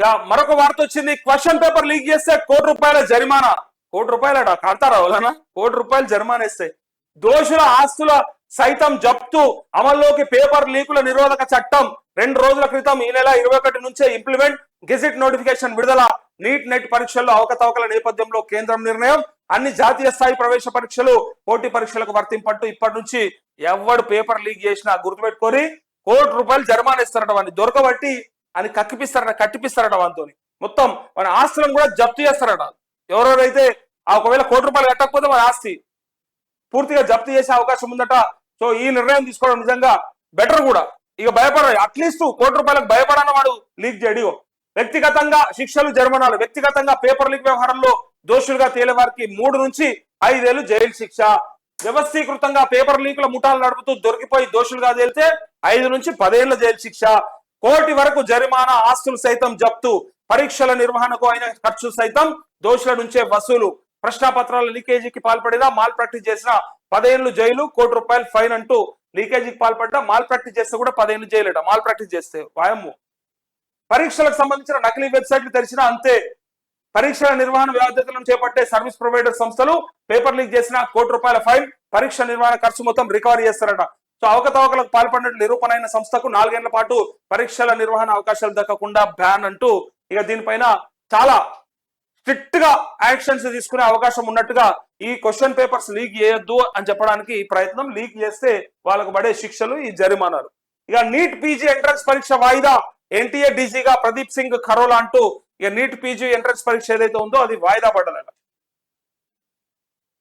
ఇక మరొక వార్త వచ్చింది. క్వశ్చన్ పేపర్ లీక్ చేస్తే కోటి రూపాయల జరిమానా. కోటి రూపాయలట కడతారా వలన కోటి రూపాయలు జరిమానా ఇస్తాయి దోషుల ఆస్తుల సైతం జప్తు అమల్లోకి పేపర్ లీకుల నిరోధక చట్టం రెండు రోజుల క్రితం ఈ నెల ఇరవై ఒకటి నుంచే ఇంప్లిమెంట్ గెజిట్ నోటిఫికేషన్ విడుదల. నీట్ నెట్ పరీక్షల్లో అవకతవకల నేపథ్యంలో కేంద్రం నిర్ణయం. అన్ని జాతీయ స్థాయి ప్రవేశ పరీక్షలు పోటీ పరీక్షలకు వర్తింపట్టు. ఇప్పటి నుంచి ఎవడు పేపర్ లీక్ చేసినా గుర్తుపెట్టుకొని కోటి రూపాయలు జరిమానా ఇస్తారట వాడిని. దొరకబట్టి అని కక్కిపిస్తారట కట్టిపిస్తారట వానితో మొత్తం మన ఆస్తులను కూడా జప్తు చేస్తారట. ఎవరెవరైతే ఒకవేళ కోటి రూపాయలు కట్టకపోతే మన ఆస్తి పూర్తిగా జప్తు చేసే అవకాశం ఉందట. సో ఈ నిర్ణయం తీసుకోవడం నిజంగా బెటర్ కూడా. ఇక భయపడ అట్లీస్ట్ కోటి రూపాయలకు భయపడన్న వాడు లీక్ చేయడు. వ్యక్తిగతంగా శిక్షలు జరిమానాలు వ్యక్తిగతంగా పేపర్ లీక్ వ్యవహారంలో దోషులుగా తేలే వారికి మూడు నుంచి ఐదేళ్ళు జైలు శిక్ష. వ్యవస్థీకృతంగా పేపర్ లీకుల ముఠాలు నడుపుతూ దొరికిపోయి దోషులుగా తేలితే ఐదు నుంచి పదేళ్ళ జైలు శిక్ష. కోటి వరకు జరిమానా ఆస్తులు సైతం జప్తు పరీక్షల నిర్వహణకు అయిన ఖర్చు సైతం దోషుల నుంచే వసూలు. ప్రశ్నాపత్రాల లీకేజీకి పాల్పడినా మాల్ ప్రాక్టీస్ చేసిన పదేళ్ళు జైలు కోటి రూపాయలు ఫైన్ అంటూ లీకేజీకి పాల్పడ్డా మాల్ ప్రాక్టీస్ చేస్తే కూడా పదేళ్ళు జైలుట. మాల్ ప్రాక్టీస్ చేస్తే వాయమ్ము. పరీక్షలకు సంబంధించిన నకిలీ వెబ్సైట్లు తెరిచినా అంతే. పరీక్షల నిర్వహణ బాధ్యతలను చేపట్టే సర్వీస్ ప్రొవైడర్ సంస్థలు పేపర్ లీక్ చేసిన కోటి రూపాయల ఫైన్ పరీక్ష నిర్వహణ ఖర్చు మొత్తం రికవరీ చేస్తారట. సో అవకతవకలకు పాల్పడినట్లు నిరూపణ అయిన సంస్థకు నాలుగేళ్ళ పాటు పరీక్షల నిర్వహణ అవకాశాలు దక్కకుండా బ్యాన్ అంటూ ఇక దీనిపైన చాలా స్ట్రిక్ట్గా యాక్షన్స్ తీసుకునే అవకాశం ఉన్నట్టుగా ఈ క్వశ్చన్ పేపర్స్ లీక్ చేయొద్దు అని చెప్పడానికి ఈ ప్రయత్నం లీక్ చేస్తే వాళ్ళకు పడే శిక్షలు ఈ జరిమానాలు. ఇక నీట్ పీజీ ఎంట్రన్స్ పరీక్ష వాయిదా ఎన్టీఏ డీజీగా ప్రదీప్ సింగ్ ఖరోలా అంటూ ఇక నీట్ పీజీ ఎంట్రన్స్ పరీక్ష ఏదైతే ఉందో అది వాయిదా పడ్డదట